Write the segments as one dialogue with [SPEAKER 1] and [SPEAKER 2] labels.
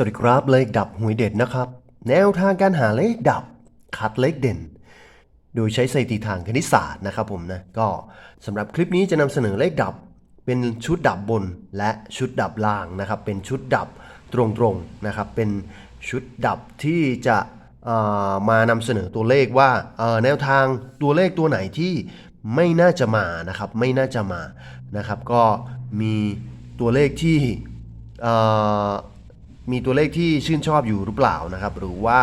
[SPEAKER 1] สวัสดีครับเลขดับหวยเด็ดนะครับ แนวทางการหาเลขดับ คัดเลขเด่น โดยใช้สถิติทางคณิตศาสตร์นะครับผมนะก็สำหรับคลิปนี้จะนำเสนอเลขดับ เป็นชุดดับบนและชุดดับล่างนะครับ เป็นชุดดับตรงๆนะครับ เป็นชุดดับที่จะมานำเสนอตัวเลขว่าแนวทางตัวเลขตัวไหนที่ไม่น่าจะมานะครับไม่น่าจะมานะครับ ก็มีตัวเลขที่ มีตัวเลขที่ชื่นชอบอยู่หรือเปล่านะครับ หรือว่า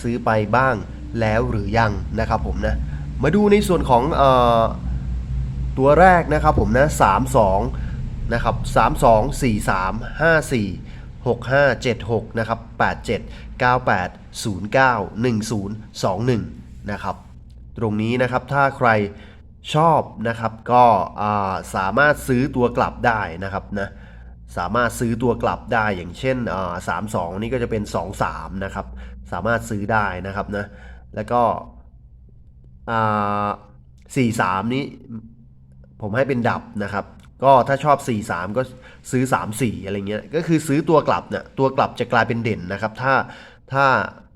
[SPEAKER 1] ซื้อไปบ้างแล้วหรือยังนะครับผมนะ มาดูในส่วนของอตัวแรกนะครับผมนะ32นะครับ32 43 54 65 76 นะครับ 87 98 09 10 21 นะครับ ตรงนี้นะครับถ้าใครชอบนะครับก็าสามารถซื้อตัวกลับได้นะครับนะ สามารถซื้อตัวกลับได้อย่างเช่นอ่า32นี่ก็จะเป็น 23 นะครับ สามารถซื้อได้นะครับนะแล้วก็อ่สา43นี้ผมให้เป็นดับนะครับ ก็ถ้าชอบ 43 ก็ซื้อ 34 อะไรเงี้ยก็คือซื้อตัวกลับเนี่ยตัวกลับจะกลายเป็นเด่นนะครับ ถ้าถ้า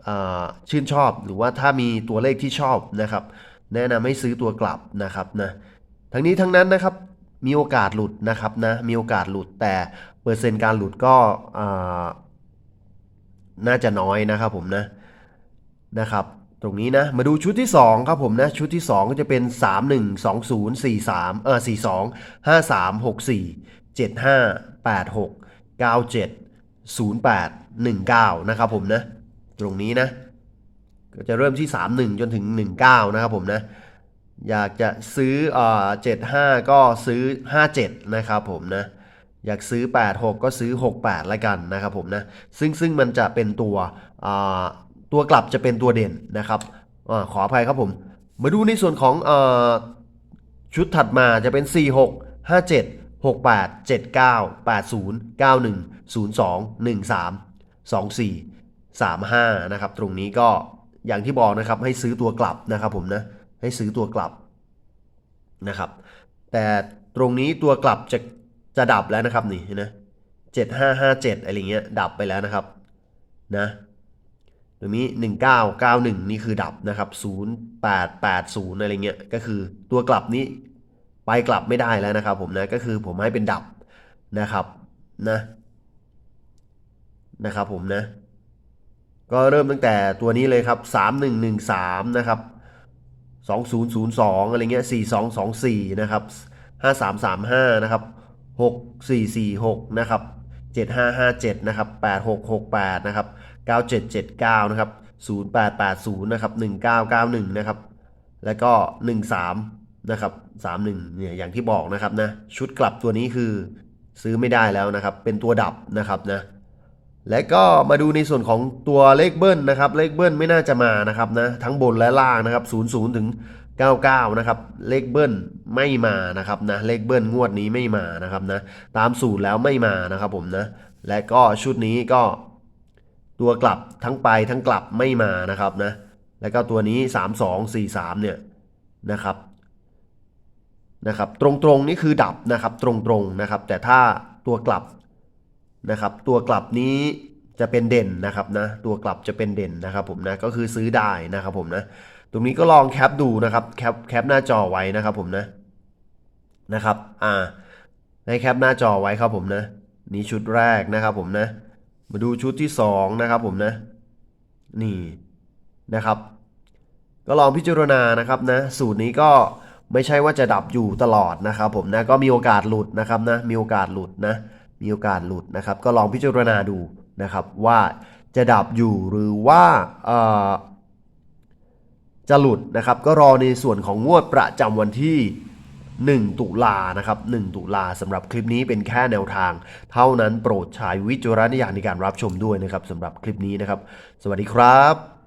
[SPEAKER 1] อ่าชื่นชอบหรือว่าถ้ามีตัวเลขที่ชอบนะครับ แนะนำให้ซื้อตัวกลับนะครับนะทั้งนี้ทั้งนั้นนะครับ มีโอกาสหลุดนะครับนะมีโอกาสหลุดแต่เปอร์เซ็นต์การหลุดก็น่าจะน้อยนะครับผมนะนะครับ ตรงนี้นะมาดูชุดที่ 2 ครับผมนะชุดที่ 2 ก็จะเป็น 3 1 2 0 4 3เออ42 5 3 6 4 7 5 8 6 9 7 0 8 1 9 นะครับผมนะ ตรงนี้นะ ก็จะเริ่มที่ 31 จนถึง 19 นะครับผมนะ อยากจะซื้อเอ่อ75ก็ซื้อ57นะครับผมนะอยากซื้อ 86 ก็ซื้อ 68ละกันนะครับผมนะซึ่งซึ่งมันจะเป็นตัวตัวกลับจะเป็นตัวเด่นนะครับอขออภัยครับผม มาดูในส่วนของอชุดถัดมาจะเป็น 46 57 68 79 80 91 02 13 24 35นะครับตรงนี้ก็อย่างที่บอกนะครับให้ซื้อตัวกลับนะครับผมนะให้ซื้อตัวกลับ นะครับ แต่ตรงนี้ตัวกลับจะจะดับแล้วนะครับนี่นะเจ็ดห้าห้าเจ็ดอะไรเงี้ยดับไปแล้วนะครับนะตรงนี้หนึ่งเก้าเก้าหนึ่งนี่คือดับนะครับศูนย์แปดแปดศูนย์อะไรเงี้ยก็คือตัวกลับนี้ไปกลับไม่ได้แล้วนะครับผมนะก็คือผมให้เป็นดับนะครับนะนะครับผมนะ ก็เริ่มตั้งแต่ตัวนี้เลยครับ 3113 นะครับ 2002 อะไรเงี้ย 4224 นะครับ 5335 นะครับ 6446 นะครับ 7557 นะครับ 8668 นะครับ 9779 นะครับ 0880 นะครับ 1991 นะครับ แล้วก็ 13 นะครับ 31 เนี่ย อย่างที่บอกนะครับนะ ชุดกลับตัวนี้คือซื้อไม่ได้แล้วนะครับ เป็นตัวดับนะครับนะ และก็มาดูในส่วนของตัวเลขเบิ้ลนะครับ เลขเบิ้ลไม่น่าจะมานะครับนะทั้งบนและล่างนะครับ 00 ถึง 99 นะครับ เลขเบิ้ลไม่มานะครับนะเลขเบิ้ลงวดนี้ไม่มานะครับนะตามสูตรแล้วไม่มานะครับผมนะและก็ชุดนี้ก็ตัวกลับทั้งไปทั้งกลับไม่มานะครับนะแล้วก็ตัวนี้ 32 43 เนี่ยนะครับนะครับตรงๆนี่คือดับนะครับตรงๆนะครับ แต่ถ้าตัวกลับ นะครับ ตัวกลับนี้จะเป็นเด่นนะครับนะ ตัวกลับจะเป็นเด่นนะครับผมนะก็คือซื้อได้นะครับผมนะ ตรงนี้ก็ลองแคปดูนะครับแคปแคปหน้าจอไว้นะครับผมนะนะครับอ่าให้แคปหน้าจอไว้ครับผมนะนี่ชุดแรกนะครับผมนะมาดูชุดที่สองนะครับผมนะนี่นะครับ ก็ลองพิจารณานะครับนะสูตรนี้ก็ไม่ใช่ว่าจะดับอยู่ตลอดนะครับผมนะก็มีโอกาสหลุดนะครับนะมีโอกาสหลุดนะ มีโอกาสหลุดนะครับ ก็ลองพิจารณาดูนะครับว่าจะดับอยู่หรือว่าจะหลุดนะครับ ก็รอในส่วนของงวดประจำวันที่ 1 ตุลานะครับ 1 ตุลาสำหรับคลิปนี้เป็นแค่แนวทาง เท่านั้นโปรดใช้วิจารณญาณในการรับชมด้วยนะครับสำหรับคลิปนี้นะครับ สวัสดีครับ